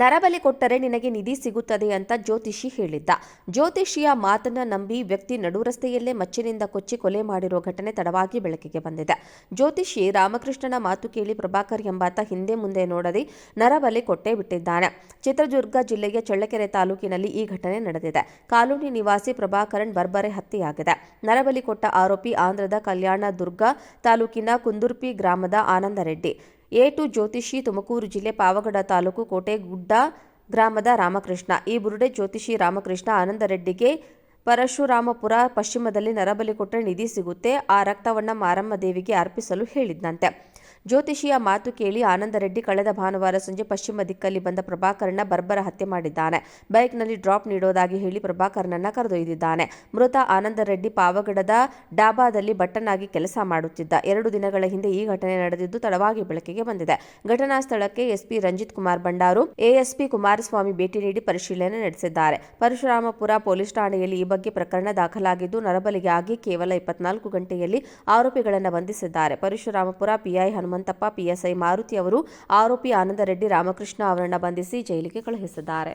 ನರಬಲಿ ಕೊಟ್ಟರೆ ನಿನಗೆ ನಿಧಿ ಸಿಗುತ್ತದೆ ಅಂತ ಜ್ಯೋತಿಷಿ ಹೇಳಿದ್ದ. ಜ್ಯೋತಿಷಿಯ ಮಾತನ್ನ ನಂಬಿ ವ್ಯಕ್ತಿ ನಡುರಸ್ತೆಯಲ್ಲೇ ಮಚ್ಚಿನಿಂದ ಕೊಚ್ಚಿ ಕೊಲೆ ಮಾಡಿರುವ ಘಟನೆ ತಡವಾಗಿ ಬೆಳಕಿಗೆ ಬಂದಿದೆ. ಜ್ಯೋತಿಷಿ ರಾಮಕೃಷ್ಣನ ಮಾತು ಕೇಳಿ ಪ್ರಭಾಕರ್ ಎಂಬಾತ ಹಿಂದೆ ಮುಂದೆ ನೋಡದೆ ನರಬಲಿ ಕೊಟ್ಟೇ ಬಿಟ್ಟಿದ್ದಾನೆ. ಚಿತ್ರದುರ್ಗ ಜಿಲ್ಲೆಯ ಚಳ್ಳಕೆರೆ ತಾಲೂಕಿನಲ್ಲಿ ಈ ಘಟನೆ ನಡೆದಿದೆ. ಕಾಲೋನಿ ನಿವಾಸಿ ಪ್ರಭಾಕರನ್ ಬರ್ಬರೆ ಹತ್ಯೆಯಾಗಿದೆ. ನರಬಲಿ ಕೊಟ್ಟ ಆರೋಪಿ ಆಂಧ್ರದ ಕಲ್ಯಾಣ ದುರ್ಗ ತಾಲೂಕಿನ ಕುಂದುರ್ಪಿ ಗ್ರಾಮದ ಆನಂದ ರೆಡ್ಡಿ ಎ ಟು ಜ್ಯೋತಿಷಿ ತುಮಕೂರು ಜಿಲ್ಲೆ ಪಾವಗಡ ತಾಲೂಕು ಕೋಟೆಗುಡ್ಡ ಗ್ರಾಮದ ರಾಮಕೃಷ್ಣ. ಈ ಬುರುಡೆ ಜ್ಯೋತಿಷಿ ರಾಮಕೃಷ್ಣ ಆನಂದರೆಡ್ಡಿಗೆ ಪರಶುರಾಮಪುರ ಪಶ್ಚಿಮದಲ್ಲಿ ನರಬಲಿ ಕೊಟ್ಟರೆ ನಿಧಿ ಸಿಗುತ್ತೆ. ಆ ರಕ್ತವನ್ನ ಮಾರಮ್ಮ ದೇವಿಗೆ ಅರ್ಪಿಸಲು ಹೇಳಿದ್ನಂತೆ. ಜ್ಯೋತಿಷಿಯ ಮಾತು ಕೇಳಿ ಆನಂದರೆಡ್ಡಿ ಕಳೆದ ಭಾನುವಾರ ಸಂಜೆ ಪಶ್ಚಿಮ ದಿಕ್ಕಲ್ಲಿ ಬಂದ ಪ್ರಭಾಕರ್ನ ಬರ್ಬರ ಹತ್ಯೆ ಮಾಡಿದ್ದಾನೆ. ಬೈಕ್ನಲ್ಲಿ ಡ್ರಾಪ್ ನೀಡೋದಾಗಿ ಹೇಳಿ ಪ್ರಭಾಕರ್ನನ್ನ ಕರೆದೊಯ್ದಿದ್ದಾನೆ. ಮೃತ ಆನಂದರೆಡ್ಡಿ ಪಾವಗಡದ ಡಾಬಾದಲ್ಲಿ ಬಟ್ಟನಾಗಿ ಕೆಲಸ ಮಾಡುತ್ತಿದ್ದ. ಎರಡು ದಿನಗಳ ಹಿಂದೆ ಈ ಘಟನೆ ನಡೆದಿದ್ದು ತಡವಾಗಿ ಬೆಳಕಿಗೆ ಬಂದಿದೆ. ಘಟನಾ ಸ್ಥಳಕ್ಕೆ ಎಸ್ಪಿ ರಂಜಿತ್ ಕುಮಾರ್ ಬಂಡಾರು, ಎಎಸ್ಪಿ ಕುಮಾರಸ್ವಾಮಿ ಭೇಟಿ ನೀಡಿ ಪರಿಶೀಲನೆ ನಡೆಸಿದ್ದಾರೆ. ಪರಶುರಾಮಪುರ ಪೊಲೀಸ್ ಠಾಣೆಯಲ್ಲಿ ಈ ಬಗ್ಗೆ ಪ್ರಕರಣ ದಾಖಲಾಗಿದ್ದು ನರಬಲಿಗೆ ಆಗಿ ಕೇವಲ ಇಪ್ಪತ್ನಾಲ್ಕು ಗಂಟೆಯಲ್ಲಿ ಆರೋಪಿಗಳನ್ನು ಬಂಧಿಸಿದ್ದಾರೆ. ಪರಶುರಾಮಪುರ ಪಿಐ ಹನುಮಂತಪ್ಪ ಪಿಎಸ್ಐ ಮಾರುತಿ ಅವರು ಆರೋಪಿ ಆನಂದರೆಡ್ಡಿ ರಾಮಕೃಷ್ಣ ಅವರನ್ನು ಬಂಧಿಸಿ ಜೈಲಿಗೆ ಕಳುಹಿಸಿದ್ದಾರೆ.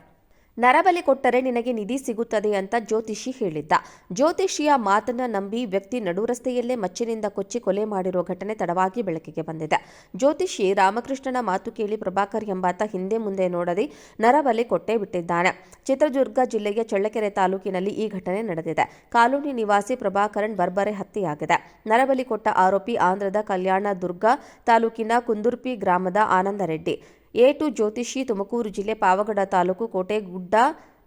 ನರಬಲಿ ಕೊಟ್ಟರೆ ನಿನಗೆ ನಿಧಿ ಸಿಗುತ್ತದೆ ಅಂತ ಜ್ಯೋತಿಷಿ ಹೇಳಿದ್ದ. ಜ್ಯೋತಿಷಿಯ ಮಾತನ್ನ ನಂಬಿ ವ್ಯಕ್ತಿ ನಡುರಸ್ತೆಯಲ್ಲೇ ಮಚ್ಚಿನಿಂದ ಕೊಚ್ಚಿ ಕೊಲೆ ಮಾಡಿರುವ ಘಟನೆ ತಡವಾಗಿ ಬೆಳಕಿಗೆ ಬಂದಿದೆ. ಜ್ಯೋತಿಷಿ ರಾಮಕೃಷ್ಣನ ಮಾತು ಕೇಳಿ ಪ್ರಭಾಕರ್ ಎಂಬಾತ ಹಿಂದೆ ಮುಂದೆ ನೋಡದೆ ನರಬಲಿ ಕೊಟ್ಟೇ ಬಿಟ್ಟಿದ್ದಾನೆ. ಚಿತ್ರದುರ್ಗ ಜಿಲ್ಲೆಯ ಚಳ್ಳಕೆರೆ ತಾಲೂಕಿನಲ್ಲಿ ಈ ಘಟನೆ ನಡೆದಿದೆ. ಕಾಲೋನಿ ನಿವಾಸಿ ಪ್ರಭಾಕರನ್ ಬರ್ಬರೆ ಹತ್ಯೆಯಾಗಿದೆ. ನರಬಲಿ ಕೊಟ್ಟ ಆರೋಪಿ ಆಂಧ್ರದ ಕಲ್ಯಾಣ ದುರ್ಗ ತಾಲೂಕಿನ ಕುಂದುರ್ಪಿ ಗ್ರಾಮದ ಆನಂದ ರೆಡ್ಡಿ ಎ ಟು ಜ್ಯೋತಿಷಿ ತುಮಕೂರು ಜಿಲ್ಲೆ ಪಾವಗಡ ತಾಲೂಕು ಕೋಟೆಗುಡ್ಡ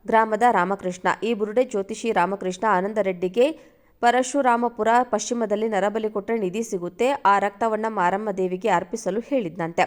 ಗ್ರಾಮದ ರಾಮಕೃಷ್ಣ. ಈ ಬುರುಡೆ ಜ್ಯೋತಿಷಿ ರಾಮಕೃಷ್ಣ ಆನಂದರೆಡ್ಡಿಗೆ ಪರಶುರಾಮಪುರ ಪಶ್ಚಿಮದಲ್ಲಿ ನರಬಲಿ ಕೊಟ್ಟರೆ ನಿಧಿ ಸಿಗುತ್ತೆ. ಆ ರಕ್ತವನ್ನು ಮಾರಮ್ಮ ದೇವಿಗೆ ಅರ್ಪಿಸಲು ಹೇಳಿದ್ನಂತೆ.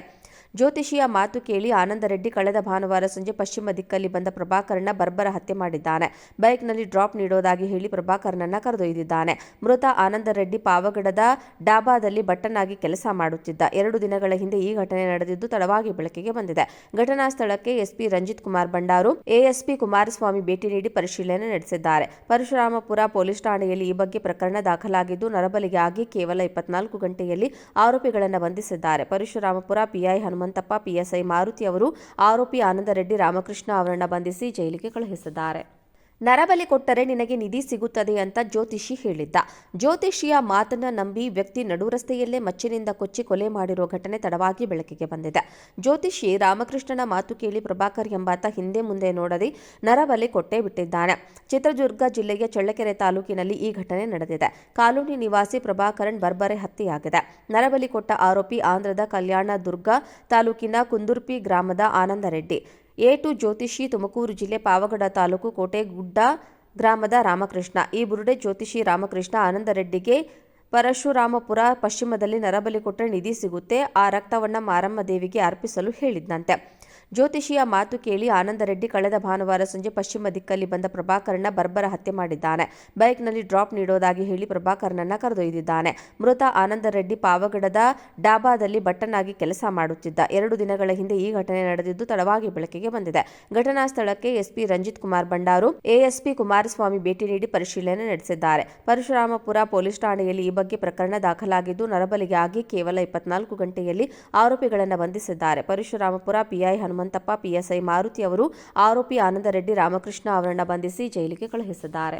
ಜ್ಯೋತಿಷಿಯ ಮಾತು ಕೇಳಿ ಆನಂದರೆಡ್ಡಿ ಕಳೆದ ಭಾನುವಾರ ಸಂಜೆ ಪಶ್ಚಿಮ ದಿಕ್ಕಲ್ಲಿ ಬಂದ ಪ್ರಭಾಕರ್ನ ಬರ್ಬರ ಹತ್ಯೆ ಮಾಡಿದ್ದಾನೆ. ಬೈಕ್ನಲ್ಲಿ ಡ್ರಾಪ್ ನೀಡೋದಾಗಿ ಹೇಳಿ ಪ್ರಭಾಕರ್ನನ್ನ ಕರೆದೊಯ್ದಿದ್ದಾನೆ. ಮೃತ ಆನಂದರೆಡ್ಡಿ ಪಾವಗಡದ ಡಾಬಾದಲ್ಲಿ ಬಟ್ಟನಾಗಿ ಕೆಲಸ ಮಾಡುತ್ತಿದ್ದ. ಎರಡು ದಿನಗಳ ಹಿಂದೆ ಈ ಘಟನೆ ನಡೆದಿದ್ದು ತಡವಾಗಿ ಬೆಳಕಿಗೆ ಬಂದಿದೆ. ಘಟನಾ ಸ್ಥಳಕ್ಕೆ ಎಸ್ಪಿ ರಂಜಿತ್ ಕುಮಾರ್ ಬಂಡಾರು, ಎಎಸ್ಪಿ ಕುಮಾರಸ್ವಾಮಿ ಭೇಟಿ ನೀಡಿ ಪರಿಶೀಲನೆ ನಡೆಸಿದ್ದಾರೆ. ಪರಶುರಾಮಪುರ ಪೊಲೀಸ್ ಠಾಣೆಯಲ್ಲಿ ಈ ಬಗ್ಗೆ ಪ್ರಕರಣ ದಾಖಲಾಗಿದ್ದು, ನರಬಲಿಗೆ ಆಗಿ ಕೇವಲ ಇಪ್ಪತ್ನಾಲ್ಕು ಗಂಟೆಯಲ್ಲಿ ಆರೋಪಿಗಳನ್ನು ಬಂಧಿಸಿದ್ದಾರೆ. ಪರಶುರಾಮಪುರ ಪಿಐ ಹನುಮಂತಪ್ಪ ಪಿಎಸ್ಐ ಮಾರುತಿ ಅವರು ಆರೋಪಿ ಆನಂದರೆಡ್ಡಿ ರಾಮಕೃಷ್ಣ ಅವರನ್ನು ಬಂಧಿಸಿ ಜೈಲಿಗೆ ಕಳುಹಿಸಿದ್ದಾರೆ. ನರಬಲಿ ಕೊಟ್ಟರೆ ನಿನಗೆ ನಿಧಿ ಸಿಗುತ್ತದೆ ಅಂತ ಜ್ಯೋತಿಷಿ ಹೇಳಿದ್ದ. ಜ್ಯೋತಿಷಿಯ ಮಾತನ್ನ ನಂಬಿ ವ್ಯಕ್ತಿ ನಡುರಸ್ತೆಯಲ್ಲೇ ಮಚ್ಚಿನಿಂದ ಕೊಚ್ಚಿ ಕೊಲೆ ಮಾಡಿರುವ ಘಟನೆ ತಡವಾಗಿ ಬೆಳಕಿಗೆ ಬಂದಿದೆ. ಜ್ಯೋತಿಷಿ ರಾಮಕೃಷ್ಣನ ಮಾತು ಕೇಳಿ ಪ್ರಭಾಕರ್ ಎಂಬಾತ ಹಿಂದೆ ಮುಂದೆ ನೋಡದೆ ನರಬಲಿ ಕೊಟ್ಟೇ ಬಿಟ್ಟಿದ್ದಾನೆ. ಚಿತ್ರದುರ್ಗ ಜಿಲ್ಲೆಯ ಚಳ್ಳಕೆರೆ ತಾಲೂಕಿನಲ್ಲಿ ಈ ಘಟನೆ ನಡೆದಿದೆ. ಕಾಲೋನಿ ನಿವಾಸಿ ಪ್ರಭಾಕರನ್ ಬರ್ಬರೆ ಹತ್ಯೆಯಾಗಿದೆ. ನರಬಲಿ ಕೊಟ್ಟ ಆರೋಪಿ ಆಂಧ್ರದ ಕಲ್ಯಾಣ ದುರ್ಗ ತಾಲೂಕಿನ ಕುಂದುರ್ಪಿ ಗ್ರಾಮದ ಆನಂದ ರೆಡ್ಡಿ ಎ ಟು ಜ್ಯೋತಿಷಿ ತುಮಕೂರು ಜಿಲ್ಲೆ ಪಾವಗಡ ತಾಲೂಕು ಕೋಟೆಗುಡ್ಡ ಗ್ರಾಮದ ರಾಮಕೃಷ್ಣ. ಈ ಬುರುಡೆ ಜ್ಯೋತಿಷಿ ರಾಮಕೃಷ್ಣ ಆನಂದರೆಡ್ಡಿಗೆ ಪರಶುರಾಮಪುರ ಪಶ್ಚಿಮದಲ್ಲಿ ನರಬಲಿ ಕೊಟ್ಟರೆ ನಿಧಿ ಸಿಗುತ್ತೆ. ಆ ರಕ್ತವನ್ನು ಮಾರಮ್ಮ ದೇವಿಗೆ ಅರ್ಪಿಸಲು ಹೇಳಿದ್ನಂತೆ. ಜ್ಯೋತಿಷಿಯ ಮಾತು ಕೇಳಿ ಆನಂದರೆಡ್ಡಿ ಕಳೆದ ಭಾನುವಾರ ಸಂಜೆ ಪಶ್ಚಿಮ ದಿಕ್ಕಲ್ಲಿ ಬಂದ ಪ್ರಭಾಕರ್ನ ಬರ್ಬರ ಹತ್ಯೆ ಮಾಡಿದ್ದಾನೆ. ಬೈಕ್ನಲ್ಲಿ ಡ್ರಾಪ್ ನೀಡೋದಾಗಿ ಹೇಳಿ ಪ್ರಭಾಕರ್ನನ್ನ ಕರೆದೊಯ್ದಿದ್ದಾನೆ. ಮೃತ ಆನಂದರೆಡ್ಡಿ ಪಾವಗಡದ ಡಾಬಾದಲ್ಲಿ ಬಟ್ಟನಾಗಿ ಕೆಲಸ ಮಾಡುತ್ತಿದ್ದ. ಎರಡು ದಿನಗಳ ಹಿಂದೆ ಈ ಘಟನೆ ನಡೆದಿದ್ದು ತಡವಾಗಿ ಬೆಳಕಿಗೆ ಬಂದಿದೆ. ಘಟನಾ ಸ್ಥಳಕ್ಕೆ ಎಸ್ಪಿ ರಂಜಿತ್ ಕುಮಾರ್ ಬಂಡಾರು ಎಎಸ್ಪಿ ಕುಮಾರಸ್ವಾಮಿ ಭೇಟಿ ನೀಡಿ ಪರಿಶೀಲನೆ ನಡೆಸಿದ್ದಾರೆ. ಪರಶುರಾಮಪುರ ಪೊಲೀಸ್ ಠಾಣೆಯಲ್ಲಿ ಈ ಬಗ್ಗೆ ಪ್ರಕರಣ ದಾಖಲಾಗಿದ್ದು, ನರಬಲಿಗೆ ಆಗಿ ಕೇವಲ ಇಪ್ಪತ್ನಾಲ್ಕು ಗಂಟೆಯಲ್ಲಿ ಆರೋಪಿಗಳನ್ನು ಬಂಧಿಸಿದ್ದಾರೆ. ಪರಶುರಾಮಪುರ ಪಿಐ ಹನುಮಂತಪ್ಪ ಪಿಎಸ್ಐ ಮಾರುತಿ ಅವರು ಆರೋಪಿ ಆನಂದರೆಡ್ಡಿ ರಾಮಕೃಷ್ಣ ಅವರನ್ನು ಬಂಧಿಸಿ ಜೈಲಿಗೆ ಕಳುಹಿಸಿದ್ದಾರೆ.